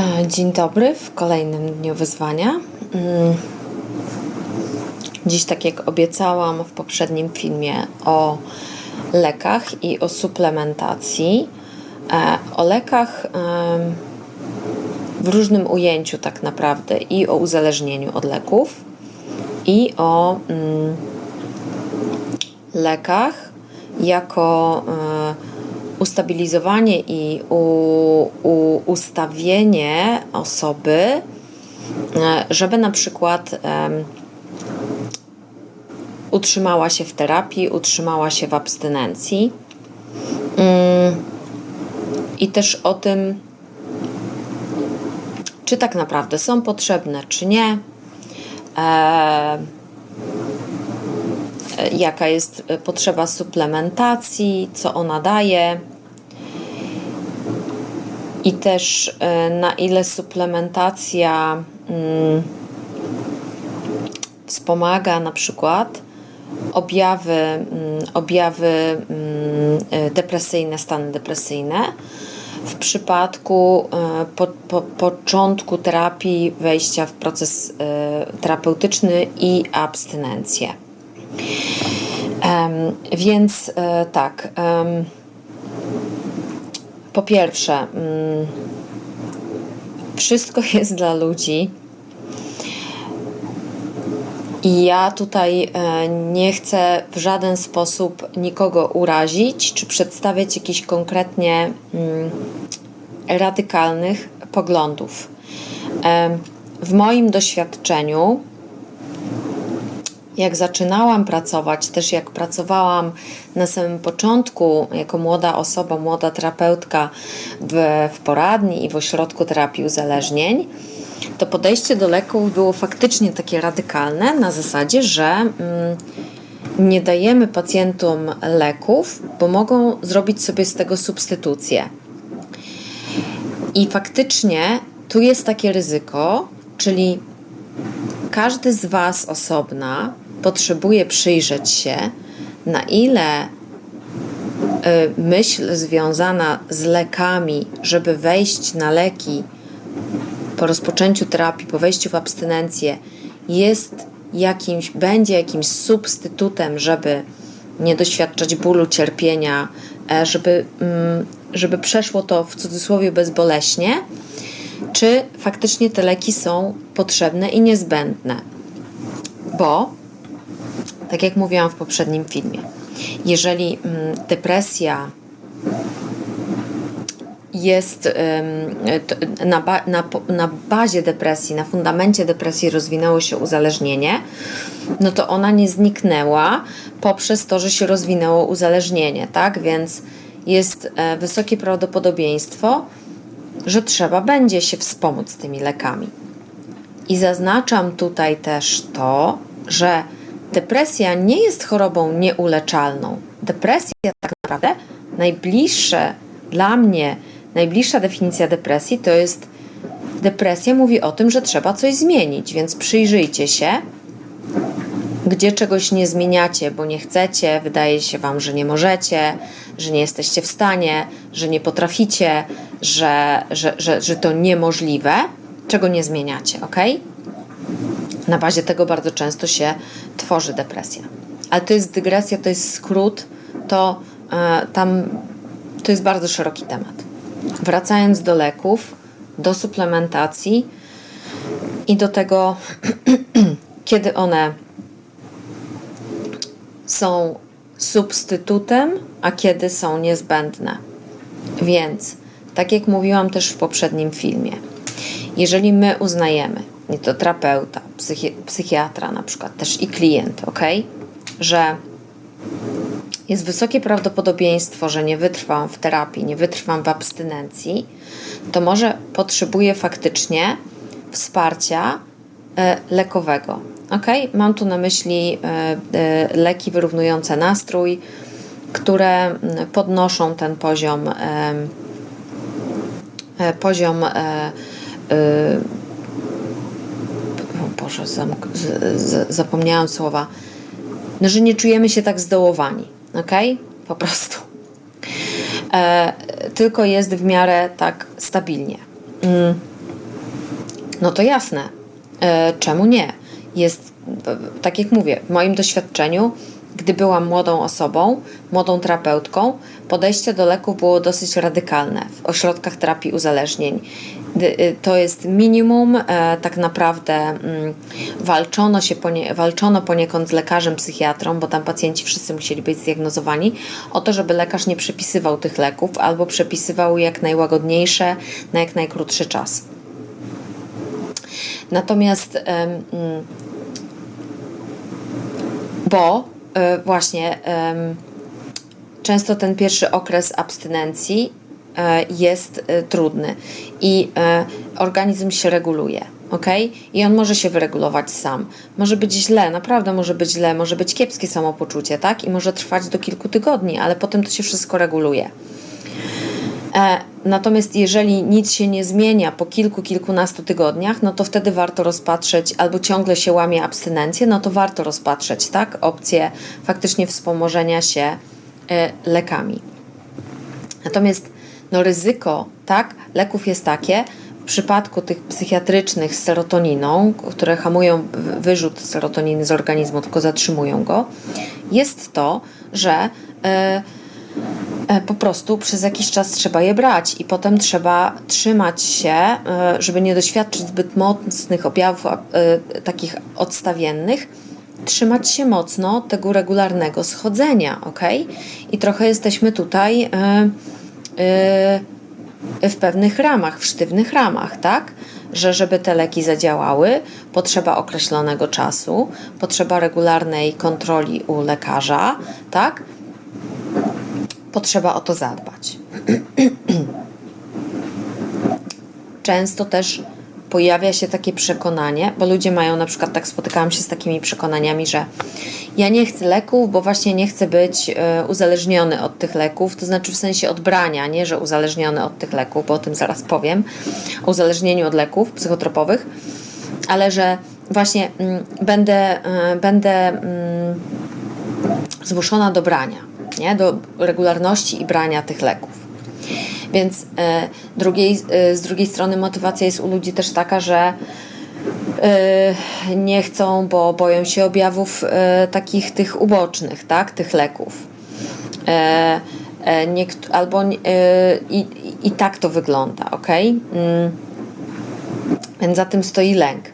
E, dzień dobry w kolejnym dniu wyzwania. Mm. Dziś, tak jak obiecałam w poprzednim filmie o lekach i o suplementacji, e, o lekach w różnym ujęciu, tak naprawdę, i o uzależnieniu od leków, i o mm, lekach jako e, ustabilizowanie i u, u, ustawienie osoby, e, żeby na przykład um, utrzymała się w terapii, utrzymała się w abstynencji. Um, I też o tym, czy tak naprawdę są potrzebne, czy nie. E, jaka jest potrzeba suplementacji, co ona daje i też e, na ile suplementacja mm, wspomaga na przykład objawy, mm, objawy mm, e, depresyjne, stany depresyjne. W przypadku e, po, po, początku terapii, wejścia w proces terapeutyczny i abstynencję. Więc tak. Po pierwsze, mm, wszystko jest dla ludzi. I ja tutaj e, nie chcę w żaden sposób nikogo urazić, czy przedstawiać jakichś konkretnie mm, radykalnych poglądów. W moim doświadczeniu jak zaczynałam pracować, też jak pracowałam na samym początku jako młoda osoba, młoda terapeutka w, w poradni i w ośrodku terapii uzależnień, to podejście do leków było faktycznie takie radykalne na zasadzie, że mm, nie dajemy pacjentom leków, bo mogą zrobić sobie z tego substytucję. I faktycznie tu jest takie ryzyko, czyli każdy z Was osobna potrzebuje przyjrzeć się, na ile y, myśl związana z lekami, żeby wejść na leki po rozpoczęciu terapii, po wejściu w abstynencję, jest jakimś, będzie jakimś substytutem, żeby nie doświadczać bólu, cierpienia, e, żeby, mm, żeby przeszło to w cudzysłowie bezboleśnie, czy faktycznie te leki są potrzebne i niezbędne. Bo tak jak mówiłam w poprzednim filmie, jeżeli mm, depresja jest na, na, na bazie depresji, na fundamencie depresji rozwinęło się uzależnienie, no to ona nie zniknęła poprzez to, że się rozwinęło uzależnienie, tak? Więc jest e, wysokie prawdopodobieństwo, że trzeba będzie się wspomóc tymi lekami. I zaznaczam tutaj też to, że depresja nie jest chorobą nieuleczalną. Depresja tak naprawdę najbliższe dla mnie, najbliższa definicja depresji to jest depresja mówi o tym, że trzeba coś zmienić, więc przyjrzyjcie się, gdzie czegoś nie zmieniacie, bo nie chcecie, wydaje się Wam, że nie możecie, że nie jesteście w stanie, że nie potraficie, że, że, że, że to niemożliwe, czego nie zmieniacie, ok? Na bazie tego bardzo często się tworzy depresja. Ale to jest dygresja, to jest skrót, to e, tam to jest bardzo szeroki temat. Wracając do leków, do suplementacji i do tego, kiedy one są substytutem, a kiedy są niezbędne. Więc, tak jak mówiłam też w poprzednim filmie, jeżeli my uznajemy, nie to terapeuta, psychi psychiatra na przykład, też i klient, ok? Że jest wysokie prawdopodobieństwo, że nie wytrwam w terapii, nie wytrwam w abstynencji, to może potrzebuję faktycznie wsparcia e, lekowego. Ok? Mam tu na myśli e, e, leki wyrównujące nastrój, które podnoszą ten poziom poziom Boże, zapomniałam słowa, no, że nie czujemy się tak zdołowani, ok? Po prostu. E, tylko jest w miarę tak stabilnie. Mm. No to jasne. E, czemu nie? Jest, tak jak mówię, w moim doświadczeniu, gdy byłam młodą osobą, młodą terapeutką, podejście do leków było dosyć radykalne w ośrodkach terapii uzależnień. Y, to jest minimum, e, tak naprawdę mm, walczono, się ponie, walczono poniekąd z lekarzem psychiatrą, bo tam pacjenci wszyscy musieli być zdiagnozowani, o to, żeby lekarz nie przepisywał tych leków albo przepisywał jak najłagodniejsze na jak najkrótszy czas. Natomiast mm, bo e, właśnie często ten pierwszy okres abstynencji jest e, trudny i organizm się reguluje. ok? I on może się wyregulować sam. Może być źle, naprawdę może być źle, może być kiepskie samopoczucie, tak? I może trwać do kilku tygodni, ale potem to się wszystko reguluje. E, natomiast jeżeli nic się nie zmienia po kilku, kilkunastu tygodniach, no to wtedy warto rozpatrzeć, albo ciągle się łamie abstynencję, no to warto rozpatrzeć, tak, opcję faktycznie wspomożenia się e, lekami. Natomiast no ryzyko, tak, leków jest takie, w przypadku tych psychiatrycznych z serotoniną, które hamują wyrzut serotoniny z organizmu, tylko zatrzymują go, jest to, że yy, E, po prostu przez jakiś czas trzeba je brać i potem trzeba trzymać się, e, żeby nie doświadczyć zbyt mocnych objawów e, takich odstawiennych, trzymać się mocno tego regularnego schodzenia, ok? I trochę jesteśmy tutaj w pewnych ramach, w sztywnych ramach, tak? Że żeby te leki zadziałały, potrzeba określonego czasu, potrzeba regularnej kontroli u lekarza, tak? potrzeba o to zadbać. Często też pojawia się takie przekonanie, bo ludzie mają na przykład, tak spotykałam się z takimi przekonaniami, że ja nie chcę leków, bo właśnie nie chcę być e, uzależniony od tych leków, to znaczy w sensie odbrania, nie że uzależniony od tych leków, bo o tym zaraz powiem, o uzależnieniu od leków psychotropowych, ale że właśnie mm, będę, y, będę y, zmuszona do brania nie? do regularności i brania tych leków. Więc e, drugiej, e, z drugiej strony motywacja jest u ludzi też taka, że e, nie chcą, bo boją się objawów takich tych ubocznych, tak? tych leków. Albo i, i tak to wygląda, ok? Mm. Więc za tym stoi lęk.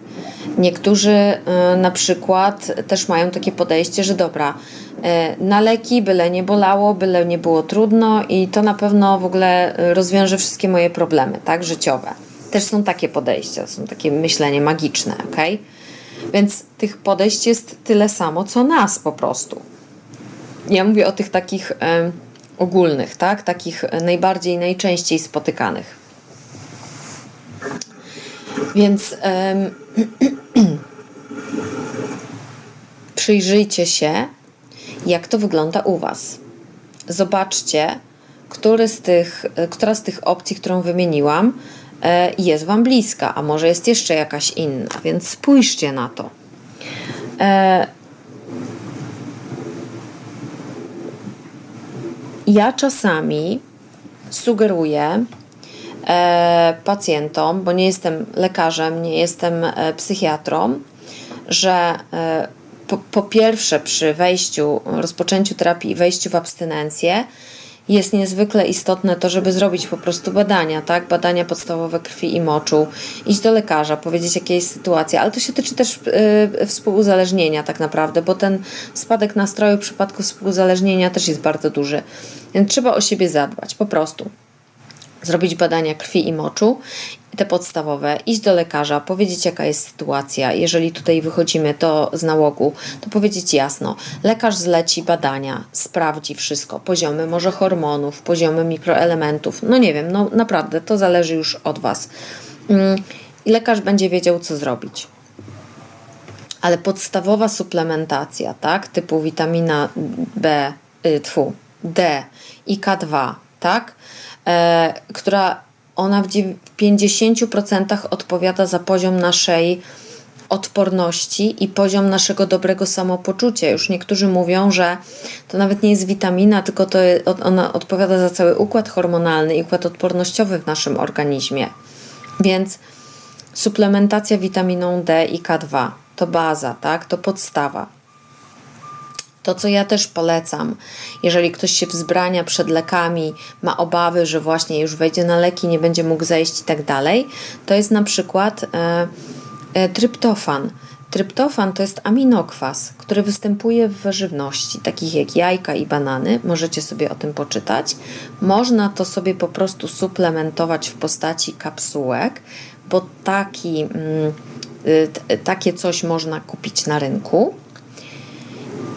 Niektórzy na przykład też mają takie podejście, że dobra, na leki, byle nie bolało, byle nie było trudno i to na pewno w ogóle e, rozwiąże wszystkie moje problemy, tak, życiowe. Też są takie podejścia, są takie myślenie magiczne, ok? Więc tych podejść jest tyle samo, co nas po prostu. Ja mówię o tych takich e, ogólnych, tak? Takich najbardziej, najczęściej spotykanych. Więc przyjrzyjcie się jak to wygląda u Was. Zobaczcie, który z tych, która z tych opcji, którą wymieniłam, e, jest Wam bliska, a może jest jeszcze jakaś inna, więc spójrzcie na to. E, ja czasami sugeruję e, pacjentom, bo nie jestem lekarzem, nie jestem psychiatrą, że po, po pierwsze przy wejściu, rozpoczęciu terapii i wejściu w abstynencję jest niezwykle istotne to, żeby zrobić po prostu badania, tak? Badania podstawowe krwi i moczu, iść do lekarza, powiedzieć jaka jest sytuacja, ale to się tyczy też yy, współuzależnienia tak naprawdę, bo ten spadek nastroju w przypadku współuzależnienia też jest bardzo duży. Więc trzeba o siebie zadbać, po prostu zrobić badania krwi i moczu, te podstawowe, iść do lekarza, powiedzieć jaka jest sytuacja. Jeżeli tutaj wychodzimy to z nałogu, to powiedzieć jasno. Lekarz zleci badania, sprawdzi wszystko, poziomy może hormonów, poziomy mikroelementów. No nie wiem, no naprawdę to zależy już od Was. Mm, I lekarz będzie wiedział, co zrobić. Ale podstawowa suplementacja, tak, typu witamina B, y, tfu, D i K2, tak, która ona w 50% odpowiada za poziom naszej odporności i poziom naszego dobrego samopoczucia. Już niektórzy mówią, że to nawet nie jest witamina, tylko to ona odpowiada za cały układ hormonalny i układ odpornościowy w naszym organizmie. Więc suplementacja witaminą D i K2 to baza, tak? To podstawa. To, co ja też polecam, jeżeli ktoś się wzbrania przed lekami, ma obawy, że właśnie już wejdzie na leki, nie będzie mógł zejść i tak dalej, to jest na przykład e, e, tryptofan. Tryptofan to jest aminokwas, który występuje w żywności, takich jak jajka i banany. Możecie sobie o tym poczytać. Można to sobie po prostu suplementować w postaci kapsułek, bo taki, mm, y, takie coś można kupić na rynku.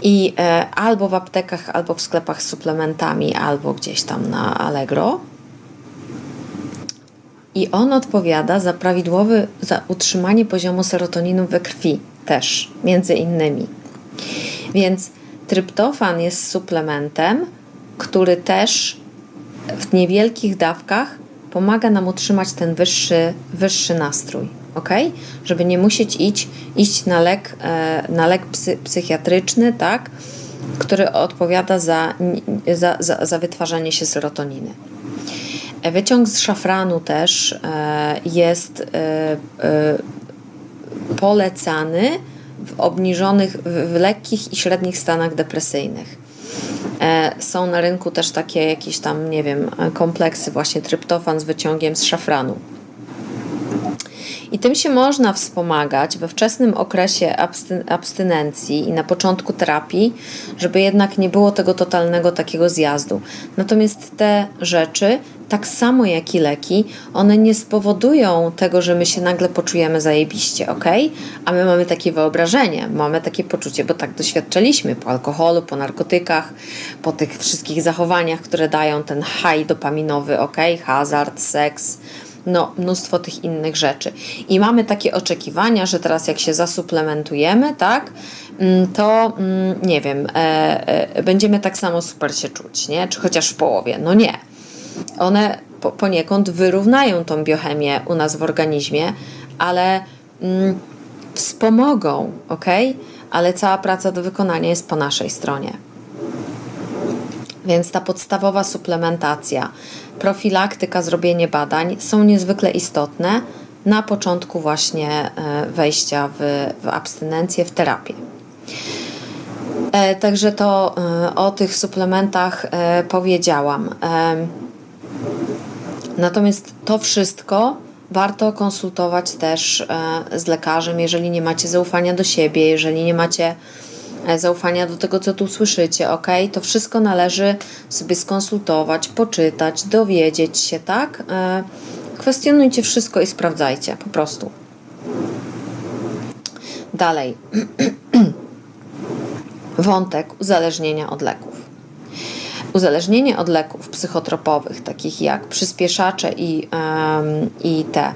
I e, albo w aptekach, albo w sklepach z suplementami, albo gdzieś tam na Allegro. I on odpowiada za prawidłowe za utrzymanie poziomu serotoninu we krwi też, między innymi. Więc tryptofan jest suplementem, który też w niewielkich dawkach pomaga nam utrzymać ten wyższy, wyższy nastrój, ok? Żeby nie musieć iść, iść na lek, e, na lek psy, psychiatryczny, tak? Który odpowiada za, za, za, za wytwarzanie się serotoniny. Wyciąg z szafranu też e, jest e, polecany w obniżonych, w lekkich i średnich stanach depresyjnych. Są na rynku też takie jakieś tam, nie wiem, kompleksy, właśnie tryptofan z wyciągiem z szafranu. I tym się można wspomagać we wczesnym okresie abstynencji i na początku terapii, żeby jednak nie było tego totalnego takiego zjazdu. Natomiast te rzeczy, tak samo jak i leki, one nie spowodują tego, że my się nagle poczujemy zajebiście, ok? A my mamy takie wyobrażenie, mamy takie poczucie, bo tak doświadczaliśmy po alkoholu, po narkotykach, po tych wszystkich zachowaniach, które dają ten high dopaminowy, ok? Hazard, seks no, mnóstwo tych innych rzeczy. I mamy takie oczekiwania, że teraz jak się zasuplementujemy, tak, mm, to mm, nie wiem, e, e, będziemy tak samo super się czuć, nie? Czy chociaż w połowie. No nie. One po, poniekąd wyrównają tą biochemię u nas w organizmie, ale mm, wspomogą, ok? Ale cała praca do wykonania jest po naszej stronie. Więc ta podstawowa suplementacja, profilaktyka, zrobienie badań są niezwykle istotne na początku właśnie e, wejścia w, w abstynencję, w terapię. E, także to e, o tych suplementach powiedziałam. Natomiast to wszystko warto konsultować też z lekarzem, jeżeli nie macie zaufania do siebie, jeżeli nie macie zaufania do tego, co tu słyszycie, ok? To wszystko należy sobie skonsultować, poczytać, dowiedzieć się, tak? E, kwestionujcie wszystko i sprawdzajcie, po prostu. Dalej. Wątek uzależnienia od leków. Uzależnienie od leków psychotropowych, takich jak przyspieszacze i, i te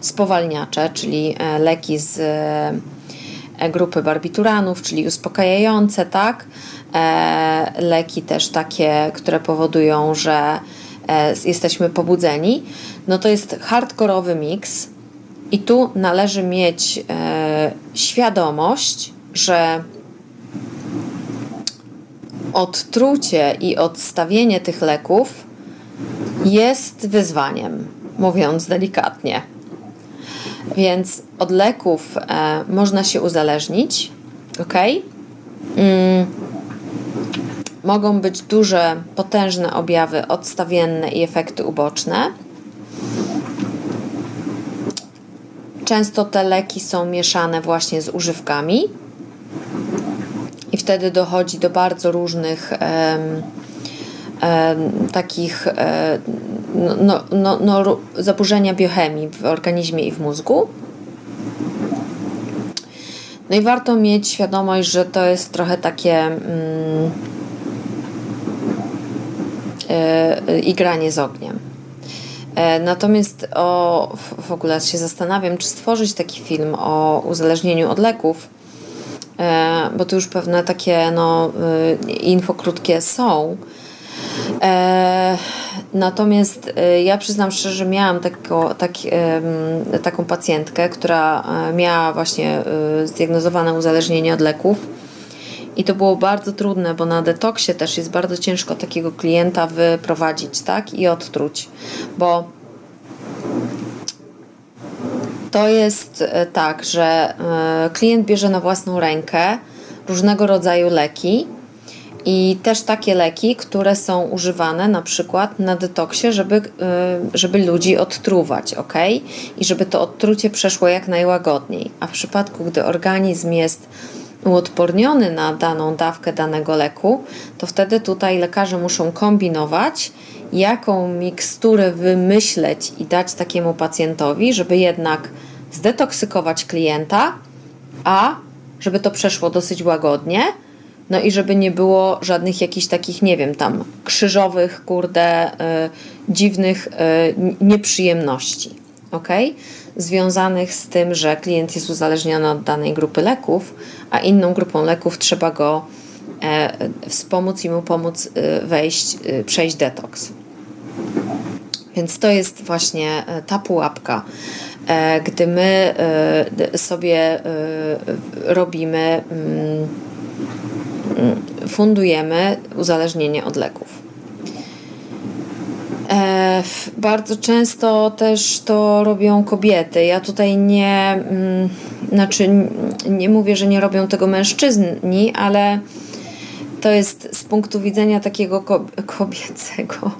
spowalniacze, czyli e, leki z E, grupy barbituranów, czyli uspokajające, tak? E, leki też takie, które powodują, że e, jesteśmy pobudzeni, no to jest hardkorowy miks i tu należy mieć świadomość, że odtrucie i odstawienie tych leków jest wyzwaniem, mówiąc delikatnie. Więc od leków e, można się uzależnić, ok? Mm. Mogą być duże, potężne objawy odstawienne i efekty uboczne. Często te leki są mieszane właśnie z używkami i wtedy dochodzi do bardzo różnych takich no, no, no, no, zaburzenia biochemii w organizmie i w mózgu. No i warto mieć świadomość, że to jest trochę takie yy, igranie z ogniem. E, natomiast o, w ogóle się zastanawiam, czy stworzyć taki film o uzależnieniu od leków, e, bo tu już pewne takie no, info krótkie są, natomiast e, ja przyznam szczerze, że miałam tako, tak, taką pacjentkę, która e, miała właśnie e, zdiagnozowane uzależnienie od leków. I to było bardzo trudne, bo na detoksie też jest bardzo ciężko takiego klienta wyprowadzić, tak? I odtruć, bo to jest e, tak, że e, klient bierze na własną rękę różnego rodzaju leki i też takie leki, które są używane na przykład na detoksie, żeby, e, żeby ludzi odtruwać, ok? I żeby to odtrucie przeszło jak najłagodniej. A w przypadku, gdy organizm jest uodporniony na daną dawkę danego leku, to wtedy tutaj lekarze muszą kombinować, jaką miksturę wymyśleć i dać takiemu pacjentowi, żeby jednak zdetoksykować klienta, a żeby to przeszło dosyć łagodnie, no i żeby nie było żadnych jakichś takich, nie wiem, tam krzyżowych, kurde, y, dziwnych y, nieprzyjemności, ok? Związanych z tym, że klient jest uzależniony od danej grupy leków, a inną grupą leków trzeba go e, wspomóc i mu pomóc y, wejść, y, przejść detoks. Więc to jest właśnie e, ta pułapka. E, gdy my sobie robimy, mm, fundujemy uzależnienie od leków. Bardzo często też to robią kobiety. Ja tutaj nie, mm, znaczy nie mówię, że nie robią tego mężczyźni, ale to jest z punktu widzenia takiego kobiecego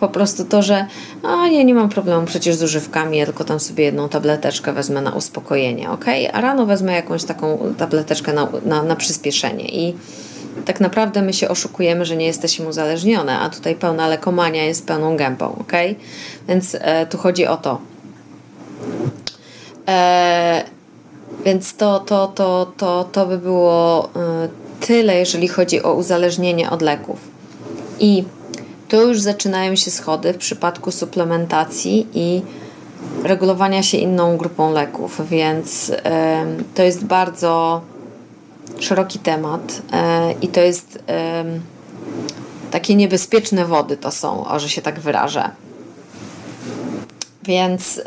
po prostu to, że a ja nie mam problemu przecież z używkami, ja tylko tam sobie jedną tableteczkę wezmę na uspokojenie, ok? A rano wezmę jakąś taką tableteczkę na, na, na przyspieszenie i tak naprawdę my się oszukujemy, że nie jesteśmy uzależnione, a tutaj pełna lekomania jest pełną gębą, ok? Więc e, tu chodzi o to. E, więc to, to, to, to, to by było e, tyle, jeżeli chodzi o uzależnienie od leków. I tu już zaczynają się schody w przypadku suplementacji i regulowania się inną grupą leków, więc to jest bardzo szeroki temat e, i to jest takie niebezpieczne wody to są, o że się tak wyrażę. Więc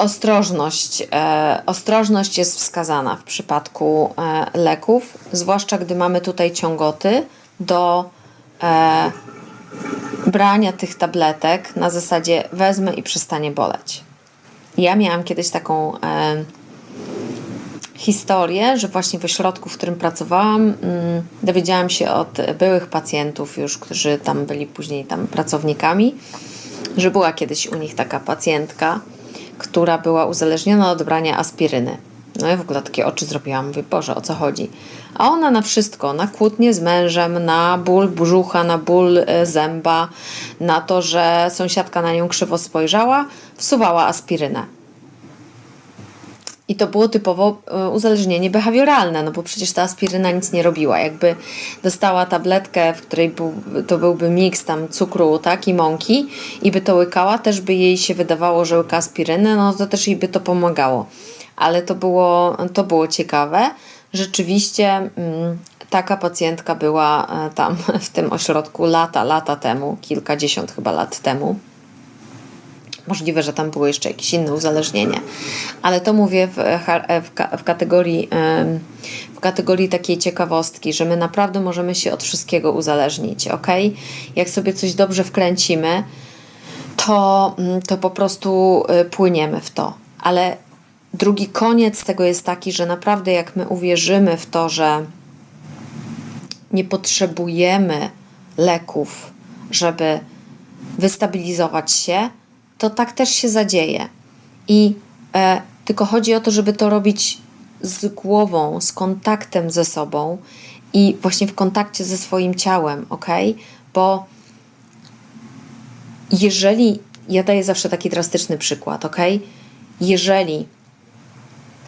Ostrożność. E, ostrożność jest wskazana w przypadku e, leków, zwłaszcza gdy mamy tutaj ciągoty do e, brania tych tabletek na zasadzie wezmę i przestanie boleć. Ja miałam kiedyś taką e, historię, że właśnie w ośrodku, w którym pracowałam, mm, dowiedziałam się od byłych pacjentów już, którzy tam byli później tam pracownikami, że była kiedyś u nich taka pacjentka, która była uzależniona od brania aspiryny. No ja w ogóle takie oczy zrobiłam, mówię, Boże, o co chodzi? A ona na wszystko, na kłótnie z mężem, na ból brzucha, na ból e, zęba, na to, że sąsiadka na nią krzywo spojrzała, wsuwała aspirynę. I to było typowo e, uzależnienie behawioralne, no bo przecież ta aspiryna nic nie robiła. Jakby dostała tabletkę, w której był, to byłby miks tam cukru tak, i mąki i by to łykała, też by jej się wydawało, że łyka aspirynę, no to też jej by to pomagało. Ale to było, to było ciekawe. Rzeczywiście mm, taka pacjentka była e, tam w tym ośrodku lata, lata temu, kilkadziesiąt chyba lat temu. Możliwe, że tam było jeszcze jakieś inne uzależnienie, ale to mówię w, w, w, kategorii, w kategorii takiej ciekawostki, że my naprawdę możemy się od wszystkiego uzależnić, ok? Jak sobie coś dobrze wkręcimy, to, mm, to po prostu y, płyniemy w to. Ale drugi koniec tego jest taki, że naprawdę jak my uwierzymy w to, że nie potrzebujemy leków, żeby wystabilizować się, to tak też się zadzieje. I e, tylko chodzi o to, żeby to robić z głową, z kontaktem ze sobą i właśnie w kontakcie ze swoim ciałem, ok? Bo jeżeli, ja daję zawsze taki drastyczny przykład, ok? Jeżeli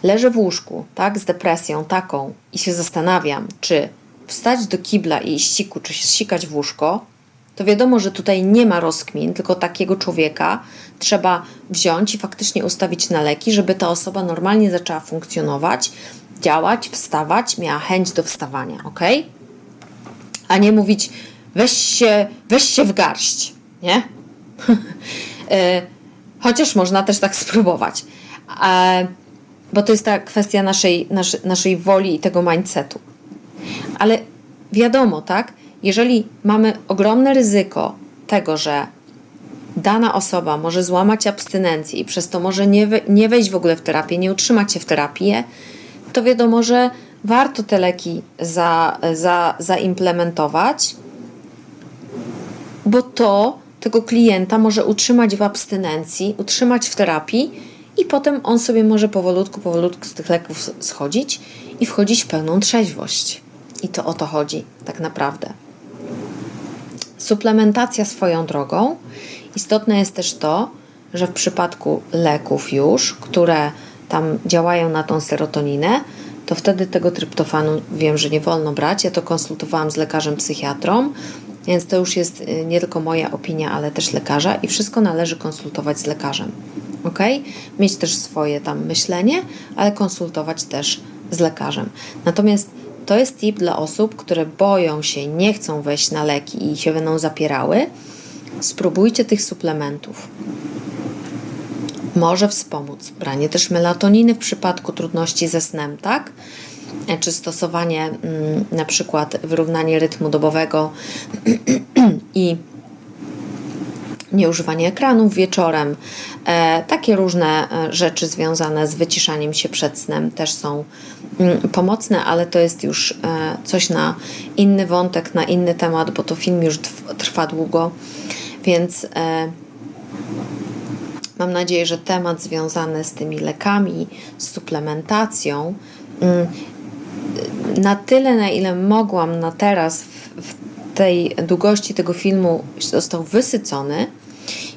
leżę w łóżku, tak, z depresją taką i się zastanawiam, czy wstać do kibla i ściku, czy się ścikać w łóżko, to wiadomo, że tutaj nie ma rozkmin, tylko takiego człowieka trzeba wziąć i faktycznie ustawić na leki, żeby ta osoba normalnie zaczęła funkcjonować, działać, wstawać, miała chęć do wstawania, ok? A nie mówić, weź się, weź się w garść, nie? E, chociaż można też tak spróbować. E, bo to jest ta kwestia naszej, naszej, naszej woli i tego mindsetu. Ale wiadomo, tak? Jeżeli mamy ogromne ryzyko tego, że dana osoba może złamać abstynencję i przez to może nie, we, nie wejść w ogóle w terapię, nie utrzymać się w terapii, to wiadomo, że warto te leki za, za, zaimplementować, bo to tego klienta może utrzymać w abstynencji, utrzymać w terapii i potem on sobie może powolutku, powolutku z tych leków schodzić i wchodzić w pełną trzeźwość. I to o to chodzi tak naprawdę. Suplementacja swoją drogą. Istotne jest też to, że w przypadku leków już, które tam działają na tą serotoninę, to wtedy tego tryptofanu wiem, że nie wolno brać. Ja to konsultowałam z lekarzem psychiatrą, więc to już jest y, nie tylko moja opinia, ale też lekarza i wszystko należy konsultować z lekarzem. Ok? Mieć też swoje tam myślenie, ale konsultować też z lekarzem. Natomiast to jest tip dla osób, które boją się, nie chcą wejść na leki i się będą zapierały. Spróbujcie tych suplementów. Może wspomóc branie też melatoniny w przypadku trudności ze snem, tak? Czy stosowanie mm, na przykład wyrównanie rytmu dobowego i nieużywanie ekranów wieczorem. E, takie różne e, rzeczy związane z wyciszaniem się przed snem też są mm, pomocne, ale to jest już e, coś na inny wątek, na inny temat, bo to film już trwa długo, więc mam nadzieję, że temat związany z tymi lekami, z suplementacją, mm, na tyle, na ile mogłam na teraz w tej długości tego filmu został wysycony.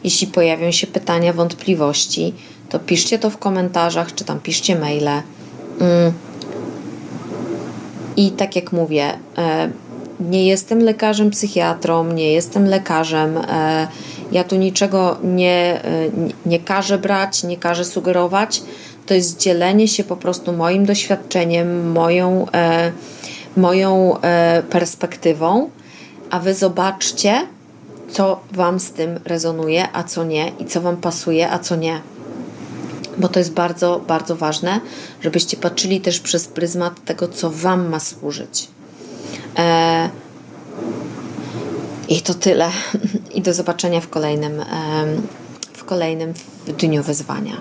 Jeśli pojawią się pytania, wątpliwości, to piszcie to w komentarzach, czy tam piszcie maile. Mm. I tak jak mówię, e, nie jestem lekarzem psychiatrą, nie jestem lekarzem. E, ja tu niczego nie, e, nie każę brać, nie każę sugerować. To jest dzielenie się po prostu moim doświadczeniem, moją, moją perspektywą, a wy zobaczcie, co Wam z tym rezonuje, a co nie, i co Wam pasuje, a co nie. Bo to jest bardzo, bardzo ważne, żebyście patrzyli też przez pryzmat tego, co Wam ma służyć. E... I to tyle. I do zobaczenia w kolejnym, w kolejnym dniu wyzwania.